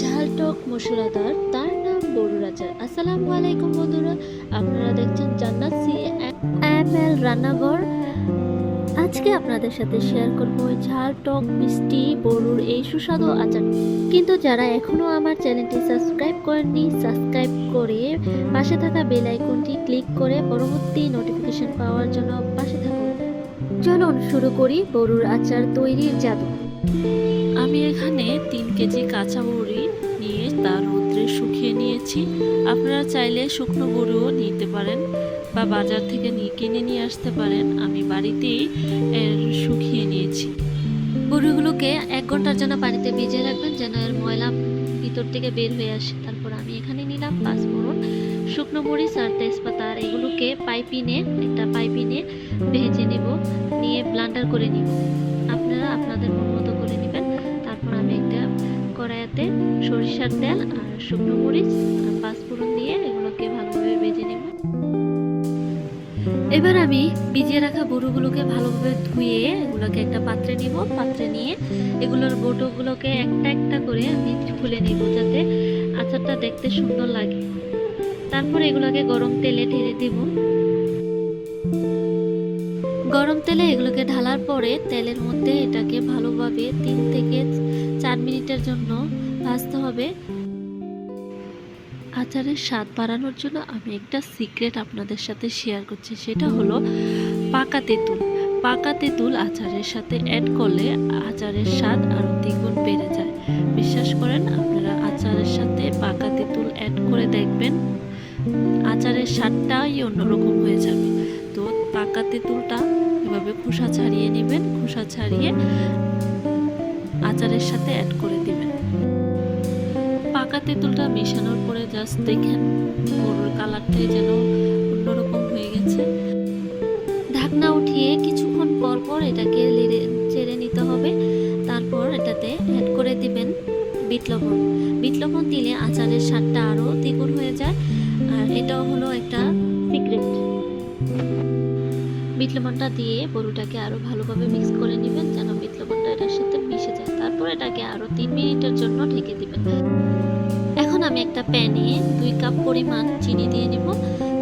ঝাল টক মশলাদার তার নাম বড়ুর আচার। আসসালামু আলাইকুম বন্ধুরা, আপনারা দেখছেন জান্নাত সি এম এল রান্নাঘর। আজকে আপনাদের সাথে শেয়ার করব ঝাল টক মিষ্টি বড়ুর এই সুস্বাদু আচার। কিন্তু যারা এখনও আমার চ্যানেলটি সাবস্ক্রাইব করেননি সাবস্ক্রাইব করে পাশে থাকা বেল আইকনটি ক্লিক করে পরবর্তী নোটিফিকেশন পাওয়ার জন্য পাশে থাকুন। চলুন শুরু করি বড়ুর আচার তৈরির জাদু। আমি এখানে তিন কেজি কাঁচা বড়ি নিয়ে তা রোদ্রে শুকিয়ে নিয়েছি। আপনারা চাইলে শুকনো বড়িও নিতে পারেন বা বাজার থেকে নিয়ে কিনে নিয়ে আসতে পারেন। আমি বাড়িতেই শুকিয়ে নিয়েছি। গরুগুলোকে এক ঘণ্টার জন্য পানিতে ভিজিয়ে রাখবেন যেন এর ময়লা ভিতর থেকে বের হয়ে আসে। তারপর আমি এখানে নিলাম পাঁচ পাঁচফোড়ন, শুকনো মরিচ আর তেজপাতা। আর এগুলোকে পাইপিনে, একটা পাইপিনে ভেজে নেব, নিয়ে ব্লান্ডার করে নিব। আপনারা আপনাদের মন মতো কড়াইতে সরিষার তেল আর শুকনো মরিচ আর পাঁচফোড়ন দিয়ে এগুলোকে ভালোভাবে ভেজে নেব। এবার আমি ভিজিয়ে রাখা গরুগুলোকে ভালোভাবে ধুয়ে এগুলোকে একটা পাত্রে নিব। পাত্রে নিয়ে এগুলোর বোটোগুলোকে একটা একটা করে আমি খুলে নিব যাতে আচারটা দেখতে সুন্দর লাগে। তারপর এগুলোকে গরম তেলে ঢেলে দিব। গরম তেলে এগুলোকে ঢালার পরে তেলের মধ্যে এটাকে ভালোভাবে তিন থেকে চার মিনিটের জন্য ভাজতে হবে। আচারের স্বাদ বাড়ানোর জন্য আমি একটা সিক্রেট আপনাদের সাথে শেয়ার করছি। সেটা হলো পাকা তেঁতুল। পাকা তেঁতুল আচারের সাথে অ্যাড করলে আচারের স্বাদ আরও দ্বিগুণ বেড়ে যায়। বিশ্বাস করেন, আপনারা আচারের সাথে পাকা তেঁতুল অ্যাড করে দেখবেন, আচারের স্বাদটাই অন্যরকম হয়ে যাবে। তো পাকা তেঁতুলটা এভাবে খোসা ছাড়িয়ে নেবেন। খোসা ছাড়িয়ে আচারের সাথে অ্যাড করে পাকা তেঁতুলটা মেশানোর পরে জাস্ট দেখেন গরুর কালারটাই যেন অন্যরকম হয়ে গেছে। ঢাকনা উঠিয়ে কিছুক্ষণ পর পর এটাকে লেড়ে, চেড়ে নিতে হবে। তারপর এটাতে অ্যাড করে দিবেন বিট লবণ। বিট লবণ দিলে আচারের স্বাদটা আরও দ্বিগুণ হয়ে যায়। আর এটাও হলো একটা সিক্রেট বিট লবণটা দিয়ে গরুটাকে আরও ভালোভাবে মিক্স করে নেবেন, যেন বিট লবণটা এটার সাথে মিশে যায়। তারপর এটাকে আরও তিন মিনিটের জন্য ঢেকে দিবেন। একটা প্যানে দুই কাপ পরিমাণ চিনি দিয়ে নিব।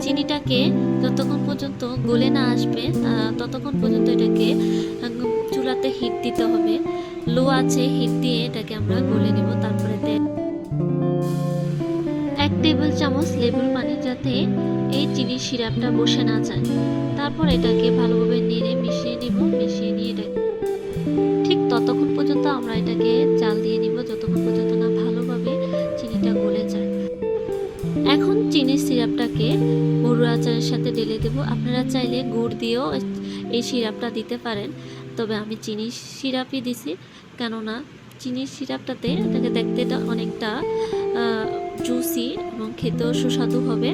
চিনিটাকে যতক্ষণ পর্যন্ত গলে না আসবে ততক্ষণ পর্যন্ত এটাকে চুলাতে হিট দিতে হবে। লো আছে হিট দিয়ে এটাকে আমরা গলে নেব তারপরে এক টেবিল চামচ লেবুর পানি যাতে এই চিনির সিরাপটা বসে না যায়। তারপর এটাকে ভালোভাবে নেড়ে মিশিয়ে নিব, মিশিয়ে নিয়ে এটা চিনির সিরাপটাকে গরুর আচারের সাথে ঢেলে দেব। আপনারা চাইলে গুড় দিয়েও এই সিরাপটা দিতে পারেন। তবে আমি চিনির সিরাপই দিছি, কেননা চিনির সিরাপটাতে এটাকে দেখতে অনেকটা জুসি এবং খেতেও সুস্বাদু হবে।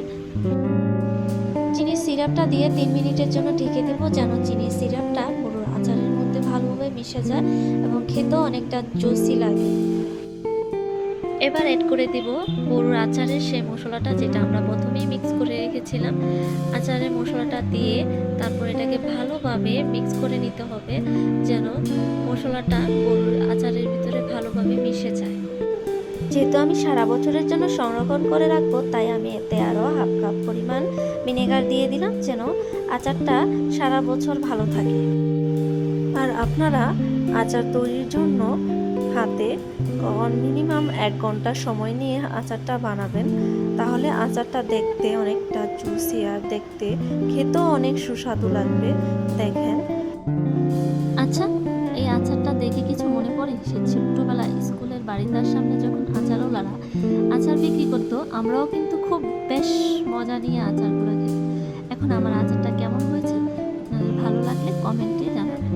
চিনির সিরাপটা দিয়ে তিন মিনিটের জন্য ঢেকে দেবো যেন চিনির সিরাপটা পুরো আচারের মধ্যে ভালোভাবে মিশে যায় এবং খেতেও অনেকটা জুসি লাগে। এবার অ্যাড করে দিব গরুর আচারের সেই মশলাটা যেটা আমরা প্রথমেই মিক্স করে রেখেছিলাম। আচারের মশলাটা দিয়ে তারপর এটাকে ভালোভাবে মিক্স করে নিতে হবে যেন মশলাটা গরুর আচারের ভিতরে ভালোভাবে মিশে যায়। যেহেতু আমি সারা বছরের জন্য সংরক্ষণ করে রাখব, তাই আমি এতে আরও হাফ কাপ পরিমাণ ভিনেগার দিয়ে দিলাম যেন আচারটা সারা বছর ভালো থাকে। আর আপনারা আচার তৈরির জন্য হাতে মিনিমাম এক ঘণ্টা সময় নিয়ে আচারটা বানাবেন। তাহলে আচারটা দেখতে অনেকটা জুসি আর দেখতে খেতেও অনেক সুস্বাদু লাগবে। দেখেন। আচ্ছা এই আচারটা দেখে কিছু মনে পড়ে? সে ছোট্টবেলা স্কুলের বাড়িটার সামনে যখন আচারও আচারওয়ালারা আচার বিক্রি করতো, আমরাও কিন্তু খুব বেশ মজা নিয়ে আচারগুলো খেতাম। এখন আমার আচারটা কেমন হয়েছে? ভালো লাগলে কমেন্টে জানাবেন।